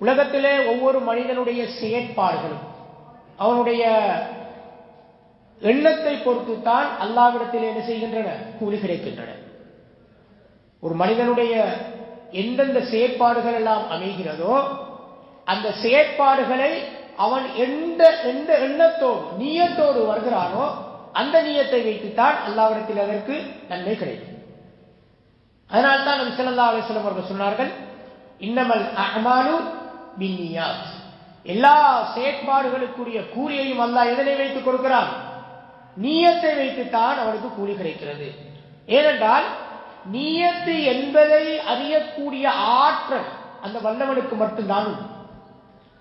உலகத்திலே ஒவ்வொரு மனிதனுடைய செயற்பாடுகளும் அவனுடைய எண்ணத்தை பொறுத்துத்தான் அல்லாவிடத்தில் என்ன செய்கின்றன? கூலி கிடைக்கின்றன ஒரு மனிதனுடைய எந்தெந்த செயற்பாடுகள் எல்லாம் அமைகிறதோ அந்த செயற்பாடுகளை அவன் எந்த எந்த எண்ணத்தோடு நீயத்தோடு வருகிறானோ அந்த நீயத்தை வைத்துத்தான் அல்லாவிடத்தில் அதற்கு நன்மை கிடைக்கும். அதனால் தான் நபி ஸல்லல்லாஹு அவர்கள் சொன்னார்கள் இன்னமல் அமாலு பின்னியாத் எல்லா செயற்பாடுகளுக்குரிய கூலியையும் அல்லா எதனை வைத்து கொடுக்கிறான். நீயத்தை வைத்துத்தான் அவனுக்கு கூலி கிடைக்கிறது. ஏனென்றால் நீயத்து என்பதை அறியக்கூடிய ஆற்றல் அந்த வல்லவனுக்கு மட்டும்தான் வேறு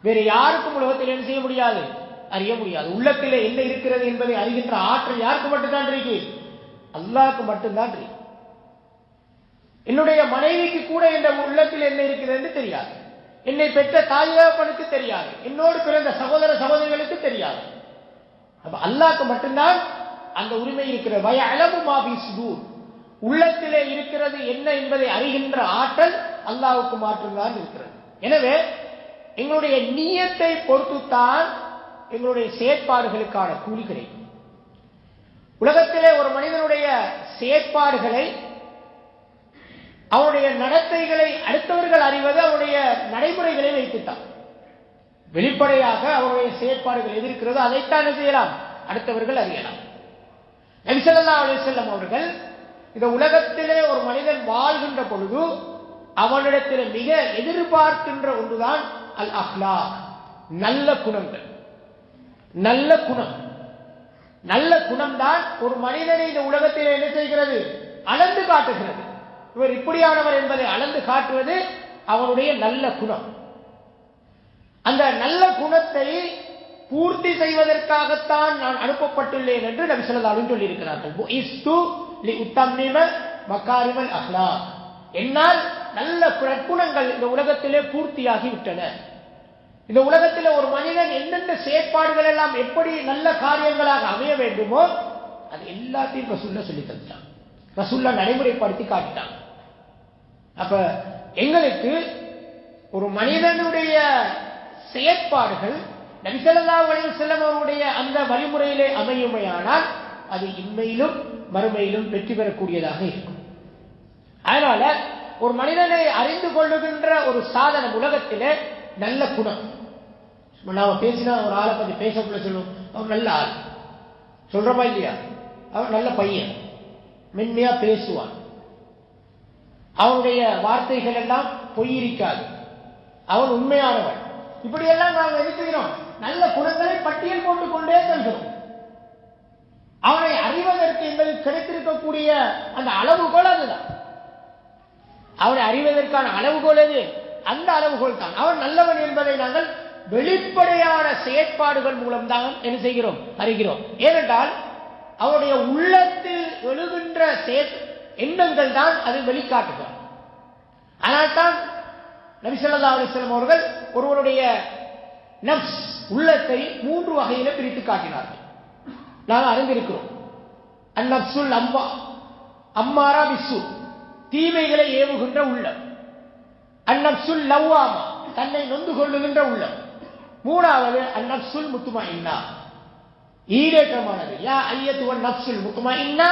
வேற யாருக்கும் உலகத்தில் என்ன செய்ய முடியாது? அறிய முடியாது. உள்ளத்தில் என்ன இருக்கிறது என்பதை அறிகின்ற ஆற்றல் யாருக்கு மட்டும்தான் இருக்கு? அல்லாவுக்கு மட்டும்தான் இருக்கு. என்னுடைய மனைவிக்கு கூட என்ற உள்ளத்தில் என்ன இருக்கிறது என்று தெரியாது. என்னை பெற்ற தாயப்பனுக்கு தெரியாது. என்னோடு பிறந்த சகோதர சகோதரிகளுக்கு தெரியாது. அப்ப மட்டும்தான் அந்த உரிமை இருக்கிற. வய அளவு மாபி சுதூர். உள்ளத்திலே இருக்கிறது என்ன என்பதை அறிகின்ற ஆற்றல் அல்லாவுக்கு மாற்றம்தான் இருக்கிறது. எனவே எங்களுடைய நீயத்தை பொறுத்துத்தான் எங்களுடைய செயற்பாடுகளுக்கான கூலி கிடைக்கும். உலகத்திலே ஒரு மனிதனுடைய செயற்பாடுகளை அவனுடைய நடத்தைகளை அடுத்தவர்கள் அறிவது அவனுடைய நடைமுறைகளை வைத்துத்தான். வெளிப்படையாக அவருடைய செயற்பாடுகள் எதிர்க்கிறதோ அதைத்தான் என்ன செய்யலாம்? அடுத்தவர்கள் அறியலாம். நபிசல்லா அலிசல்லம் அவர்கள் இந்த உலகத்திலே ஒரு மனிதன் வாழ்கின்ற பொழுது அவனிடத்தில் மிக எதிர்பார்க்கின்ற ஒன்றுதான் அல் அஹ்லா நல்ல குணங்கள். நல்ல குணம். நல்ல குணம்தான் ஒரு மனிதனை இந்த உலகத்தில் என்ன செய்கிறது? அளந்து காட்டுகிறது. இவர் இப்படியானவர் என்பதை அளந்து காட்டுவது அவனுடைய நல்ல குணம். அந்த நல்ல குணத்தை பூர்த்தி செய்வதற்காகத்தான் நான் அனுப்பப்பட்டுள்ளேன் என்று நபி சொல்லதாலும் சொல்லியிருக்கிறார்கள். புஇஸ்து மக்காரிமல் அஹ்லா என்னால் நல்ல குணங்கள் இந்த உலகத்திலே பூர்த்தியாகி விட்டன. இந்த உலகத்தில் ஒரு மனிதன் எந்தெந்த செயற்பாடுகள் எல்லாம் எப்படி நல்ல காரியங்களாக அமைய வேண்டுமோ அது எல்லாத்தையும் ரசுல்லா சொல்லி தந்துட்டான். ரசுல்லா நடைமுறைப்படுத்தி காட்டிட்டான். அப்ப எங்களுக்கு ஒரு மனிதனுடைய செயற்பாடுகள் நபிசல்லா அலைஹி செல்லும் அவருடைய அந்த வழிமுறையிலே அமையுமையானால் அது இன்மையிலும் மறுமையிலும் வெற்றி பெறக்கூடியதாக இருக்கும். அதனால ஒரு மனிதனை அறிந்து கொள்ளுகின்ற ஒரு சாதனம் உலகத்திலே நல்ல குணம். நாம பேசினா ஒரு ஆளை பத்தி பேசக்குள்ள சொல்லுவோம் அவர் நல்ல ஆள். சொல்றமா இல்லையா? அவர் நல்ல பையன். மென்மையா பேசுவான். அவனுடைய வார்த்தைகள் எல்லாம் பொய்யிருக்காது. அவன் உண்மையானவன். இப்படியெல்லாம் நாம் எதுக்குகிறோம் நல்ல குணங்களை பட்டியல் போட்டுக் கொண்டே செல்கிறோம். அவனை அறிவதற்கு எங்களுக்கு கிடைத்திருக்கக்கூடிய அந்த அளவுகோல் அதுதான். அவனை அறிவதற்கான அளவுகோல் எது? அந்த அளவுகோல் தான் அவன் நல்லவன் என்பதை நாங்கள் வெளிப்படையான செயற்பாடுகள் மூலம்தான் என்ன செய்கிறோம்? அறிகிறோம். ஏனென்றால் அவனுடைய உள்ளத்தில் எழுகின்ற எண்ணங்கள் தான் அது வெளிக்காட்டுகிறார் ஆனால் தான் நபிசல்லா அலிஸ்லம் அவர்கள் ஒருவருடைய நப்ஸ் உள்ளத்தை மூன்று வகையில பிரித்து காட்டினார்கள். நாங்கள் அறிந்திருக்கிறோம். அந்நப்சுல் அம்மா அம்மாரா விசு தீமைகளை ஏவுகின்ற உள்ளம். அந்நப்சுல் லவ்வாமா தன்னை நொந்து கொள்ளுகின்ற உள்ளம். மூணாவது அந்நப்சுல் முத்துமா இன்னா ஈரேற்றமானது யா ஐயத்துவன் நப்சுல் முத்துமா இன்னா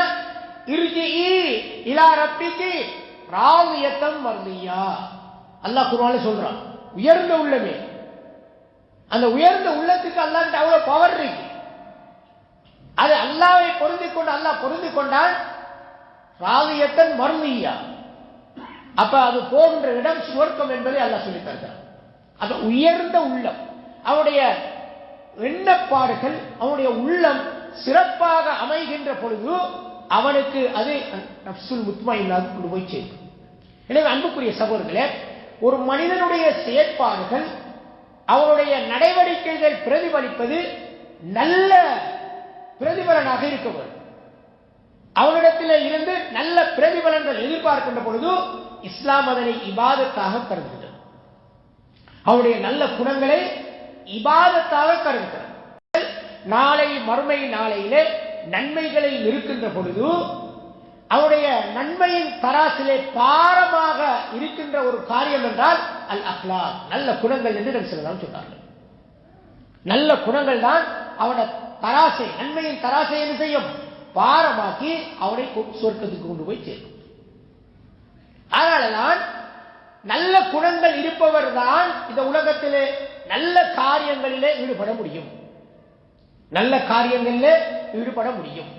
இலா ரப்பிக்கு ராவியத்தம் மர்லியா அல்லாஹ் குர்ஆன்ல சொல்றான் உயர்ந்த உள்ளமே. அந்த உயர்ந்த உள்ளத்துக்கு அல்லாஹ்ட்ட அவ்வளவு பவர் இருக்கு. அது அல்லாவை பொருந்தி கொண்டு அல்லாஹ் பொருந்தி கொண்டால் ராவியத்தன் மர்லியா அப்ப அது போன்ற இடம் சுவர்க்கம் என்பதை அல்லாஹ் சொல்லி தருகிறான். அப்ப உயர்ந்த உள்ளம் அவனுடைய எண்ணப்பாடுகள் அவனுடைய உள்ளம் சிறப்பாக அமைகின்ற பொழுது அவனுக்கு அது நப்சுல் முத்மா இல்லாத கொண்டு போய் சேர்க்கும். எனவே அன்புக்குரிய சகோதரர்களே ஒரு மனிதனுடைய செயற்பாடுகள் அவனுடைய நடவடிக்கைகள் பிரதிபலிப்பது நல்ல பிரதிபலனாக இருக்க வேண்டும். அவனிடத்தில் இருந்து நல்ல பிரதிபலன்கள் எதிர்பார்க்கின்ற பொழுது இஸ்லாம் அதனை இபாதத்தாக கருதுகிறது. அவனுடைய நல்ல குணங்களை இபாதத்தாக கருதுகிறது. நாளை மறுமை நாளையிலே நன்மைகளை இருக்கின்ற பொழுது அவருடைய நன்மையின் தராசிலே பாரமாக இருக்கின்ற ஒரு காரியம் என்றால் அல் அஹ்லா நல்ல குணங்கள் என்று நபி சொன்னார்கள். நல்ல குணங்கள் தான் அவனை தராசை நன்மையின் தராசை என்ன செய்யும்? பாரமாக்கி அவனை சொர்க்கத்துக்கு கொண்டு போய் சேரும் அதனாலதான் நல்ல குணங்கள் இருப்பவர் தான் இந்த உலகத்திலே நல்ல காரியங்களிலே ஈடுபட முடியும். நல்ல காரியங்கள்ல ஈடுபட முடியும்.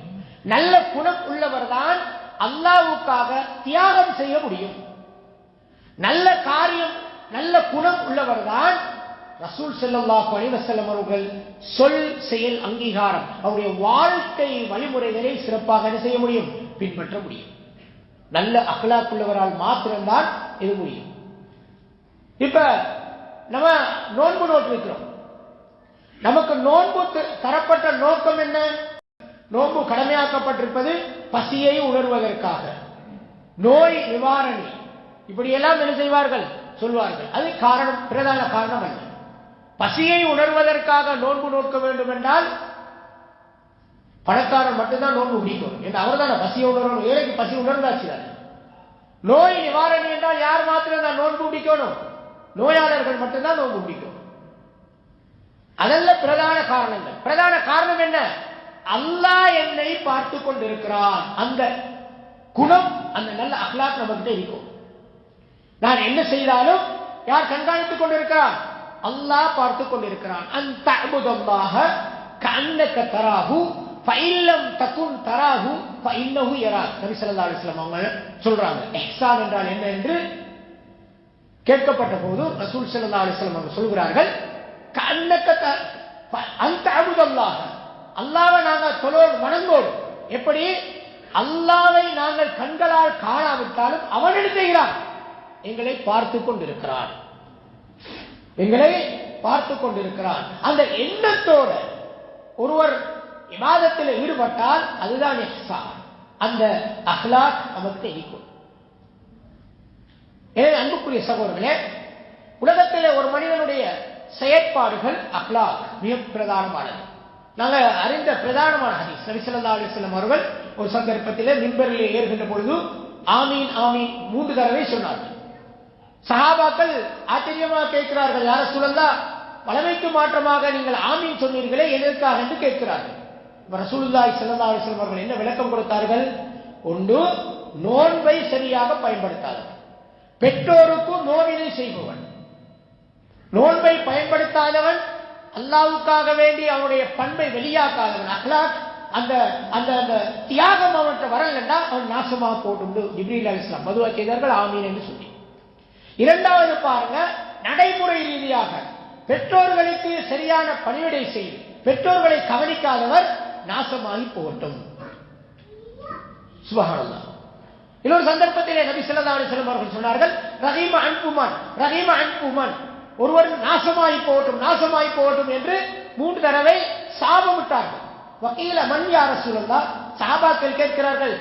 நல்ல குணம் உள்ளவர் தான் அல்லாவுக்காக தியாகம் செய்ய முடியும். நல்ல காரியம் நல்ல குணம் உள்ளவர் தான் ரசூல் செல்லல்லாஹு அலிவசல்லம் அவர்கள் சொல் செயல் அங்கீகாரம் அவருடைய வாழ்க்கை வழிமுறைகளை சிறப்பாக என்ன செய்ய முடியும்? பின்பற்ற முடியும். நல்ல அகலாக்குள்ளவரால் மாத்திரம்தான் இது முடியும். இப்ப நம்ம நோன்பு நோட்டு இருக்கிறோம் நமக்கு நோன்பு தரப்பட்ட நோக்கம் என்ன? நோன்பு கடமையாக்கப்பட்டிருப்பது பசியை உணர்வதற்காக. நோய் நிவாரணி. இப்படியெல்லாம் என்ன செய்வார்கள்? சொல்வார்கள். அது காரணம் பிரதான காரணம் அல்ல. பசியை உணர்வதற்காக நோன்பு நோக்க வேண்டும் என்றால் பணக்காரன் மட்டும்தான் நோன்பு பிடிக்கும். என்று அவர் தானே பசியை உணரணும். ஏழைக்கு பசி உணர்ந்தாச்சு தானே. நோய் நிவாரணி என்றால் யார் மாத்திரம் தான் நோன்பு பிடிக்கணும்? நோயாளர்கள் மட்டும்தான் நோன்பு பிடிக்கும். அதல்ல பிரதான காரணங்கள். பிரதான காரணம் என்ன? அல்லாஹ் என்னை பார்த்து கொண்டிருக்கிறான். அந்த குணம் அந்த நல்ல அஹ்லாக் நம்மகிட்ட இருக்கும். நான் என்ன செய்தாலும் யார் கண்காணித்துக் கொண்டிருக்கிறான் அல்லாஹ் பார்த்து கொண்டிருக்கிறான். அந்த அபுதல்லாக கண்ணக்க தராகு பைல்லம் தக்குன் தராகு பைன்னஹு யரா நபி ஸல்லல்லாஹு அலைஹி வஸல்லம் அவங்க சொல்றாங்க. இஹ்சான் என்றால் என்ன என்று கேட்கப்பட்ட போது ரசூல் ஸல்லல்லாஹு அலைஹி வஸல்லம் சொல்கிறார்கள் கண்ணக்க அந்த அபுதல்லாக அல்லாவை நாங்கள் தொழோடு வணங்கோடு எப்படி? அல்லாவை நாங்கள் கண்களால் காணாவிட்டாலும் அவன் என்ன செய்கிறான்? எங்களை பார்த்து கொண்டிருக்கிறான். எங்களை பார்த்து கொண்டிருக்கிறான். அந்த எண்ணத்தோட ஒருவர் விவாதத்தில் ஈடுபட்டால் அதுதான் அந்த அஹ்லாக் நமக்கு இருக்கும் எனவே அன்புக்குரிய சகோதரர்களே உலகத்தில் ஒரு மனிதனுடைய செயற்பாடுகள் அஹ்லாக் மிக பிரதானமானது. நாங்கள் அறிந்த பிரதானமான ஹதீஸ். நபி ஸல்லல்லாஹு அவர்கள் ஒரு சந்தர்ப்பத்திலே மின்பரிலே ஏறுகின்ற பொழுது ஆமீன் ஆமீன் மூன்று தடவை சொன்னார்கள். சஹாபாக்கள் ஆச்சரியமாக கேட்கிறார்கள் யார சூழல்லா வளமைக்கு மாற்றமாக நீங்கள் ஆமீன் சொன்னீர்களே எதற்காக? என்று கேட்கிறார்கள். ரசூலுல்லாய் ஸல்லல்லாஹு அலைஹி அவர்கள் என்ன விளக்கம் கொடுத்தார்கள்? ஒன்று நோன்பை சரியாக பயன்படுத்தாதவர் பெற்றோருக்கும் நோவினை செய்பவன். நோன்பை பயன்படுத்தாதவன் அல்லாவுக்காக வேண்டி அவனுடைய பண்பை வெளியாக்காதவன். அஹ்லாக் அந்த அந்த அந்த தியாகம் அவன்கிட்ட வரலன்னா அவன் நாசமாக போட்டு ஜிப்ரீல் அலி இஸ்லாம் மதுவா செய்தார்கள் ஆமீன் என்று சொல்லி. இரண்டாவது பாருங்க நடைமுறை ரீதியாக பெற்றோர்களுக்கு சரியான பணிவிடை செய்து பெற்றோர்களை கவனிக்காதவர் நாசமாகி போகட்டும். சுபஹானல்லா இன்னொரு சந்தர்ப்பத்திலே நபி ஸல்லல்லாஹு அலைஹி அவர்கள் சொன்னார்கள் ரஹீம அன்புமான் ரஹீம அன்புமான். ஒருவர் நாசமாயி போகட்டும் நாசமாயி போகட்டும் என்று மூன்று தடவை சாபமிட்டார்கள். வக்கீல மண் யார சூழல்லா சாபாக்கள் கேட்கிறார்கள்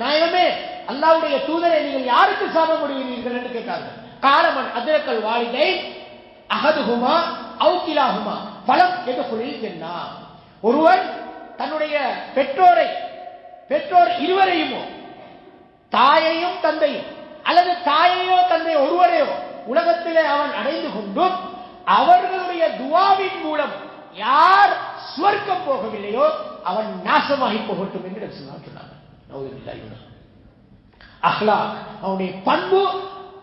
நாயகமே அல்லாவுடைய தூதரை நீங்கள் யாருக்கு சாபம் முடிவீர்கள் என்று கேட்டார்கள். காலமன் அதிரக்கல் வாலிதை அகதுகுமா அவுக்கிலாகுமா பலம் எதுகுளில் என்ன ஒருவன் தன்னுடைய பெற்றோரை பெற்றோர் இருவரையுமோ தாயையும் தந்தையும் அல்லது தாயையோ தந்தை ஒருவரையோ உலகத்திலே அவன் அடைந்து கொண்டும் அவர்களுடைய துவாவின் மூலம் யார் சுவர்க்கம் போகவில்லையோ அவன் நாசமாகி போகட்டும் என்று சொன்னாங்க அஹ்லாக் அவனுடைய பண்பு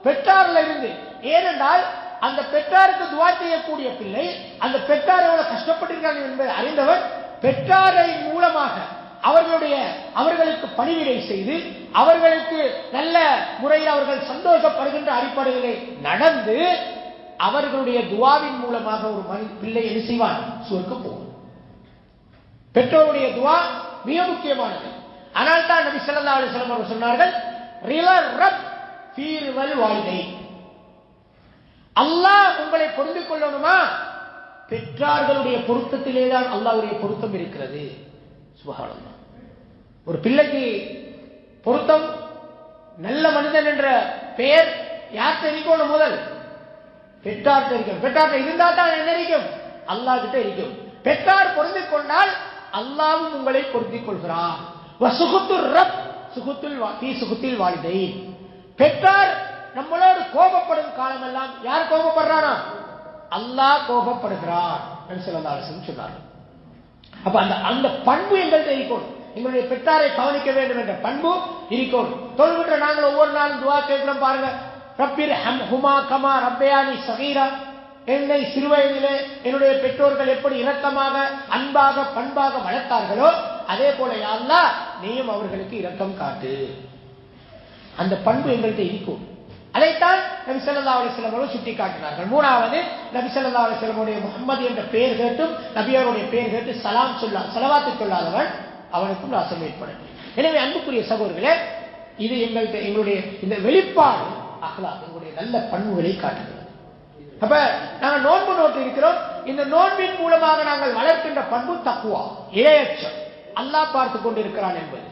பெற்றாரில் இருந்து. ஏனென்றால் அந்த பெற்றாருக்கு துவா செய்யக்கூடிய பிள்ளை அந்த பெற்றார் எவ்வளவு கஷ்டப்பட்டிருக்காங்க என்பதை அறிந்தவர் பெற்றாரை மூலமாக அவர்களுடைய அவர்களுக்கு பணிவிடை செய்து அவர்களுக்கு நல்ல முறையில் அவர்கள் சந்தோஷப்படுகின்ற அடிப்படைகளை நடந்து அவர்களுடைய துவாவின் மூலமாக ஒரு மனி பிள்ளை என்ன செய்வான்? சுவர்க்க போகும் பெற்றோருடைய துவா மிக முக்கியமானது. ஆனால் தான் நபி ஸல்லல்லாஹு அலைஹி அவர்கள் சொன்னார்கள் ரிலர் அல்லாஹ் உங்களை பொருந்து கொள்ளணுமா? பெற்றார்களுடைய பொருத்தத்திலே தான் அல்லாவுடைய பொருத்தம் இருக்கிறது. சுபஹானல்லாஹ் ஒரு பிள்ளைக்கு பொருத்தம் நல்ல மனிதன் என்ற பெயர் யார் தெரிவிக்கணும் முதல்? பெற்றார் தெரிவிக்கும் பெற்றார் இருந்தால் தான் என்ன இருக்கும் அல்லாஹ் கிட்ட இருக்கும் பெற்றார் பொருந்திக் கொண்டால் அல்லாவும் உங்களை பொருந்திக் கொள்கிறார். சுகுத்தில் வா- சுகுத்தில் பெற்றார் நம்மளோடு கோபப்படும் காலமெல்லாம் யார் கோபப்படுறானா? அல்லாஹ் கோபப்படுகிறார் என்று சொன்னார்கள். அப்ப அந்த அந்த பண்பு எங்கள்கிட்ட இருக்கணும் எங்களுடைய பெற்றாரை கவனிக்க வேண்டும் என்ற பண்பு இருக்கணும் தொழுகின்ற நாங்கள் ஒவ்வொரு நாளும் துவா கேட்கிறோம் பாருங்க. ரப்பிர் ஹம் ஹுமா கமா ரப்பயானி சகீரா. என்னை சிறுவயதிலே என்னுடைய பெற்றோர்கள் எப்படி இரக்கமாக அன்பாக பண்பாக வளர்த்தார்களோ அதே போல யாருன்னா நீயும் அவர்களுக்கு இரக்கம் காட்டு. அந்த பண்பு எங்கள்கிட்ட இருக்கும். அதைத்தான் நபி ஸல்லல்லாஹு அலைஹி அவர்கள் சுட்டி காட்டினார்கள் மூணாவது நபி ஸல்லல்லாஹு அலைஹி என்ற பெயர் கேட்டும் நபியாருடைய பெயர் கேட்டு சலாம் சொல்லா செலவாத்து சொல்லாதவன் அவனுக்கும் நாசம் ஏற்படும் எனவே அன்புக்குரிய சகோதரர்களே இது எங்கள்கிட்ட எங்களுடைய இந்த வெளிப்பாடு அகலா எங்களுடைய நல்ல பண்புகளை காட்டுகிறது. அப்ப நாங்கள் நோன்பு நோட்டு இருக்கிறோம். இந்த நோன்பின் மூலமாக நாங்கள் வளர்க்கின்ற பண்பு தக்குவா இரையச்சம். அல்லாஹ் பார்த்து கொண்டிருக்கிறான் என்பது.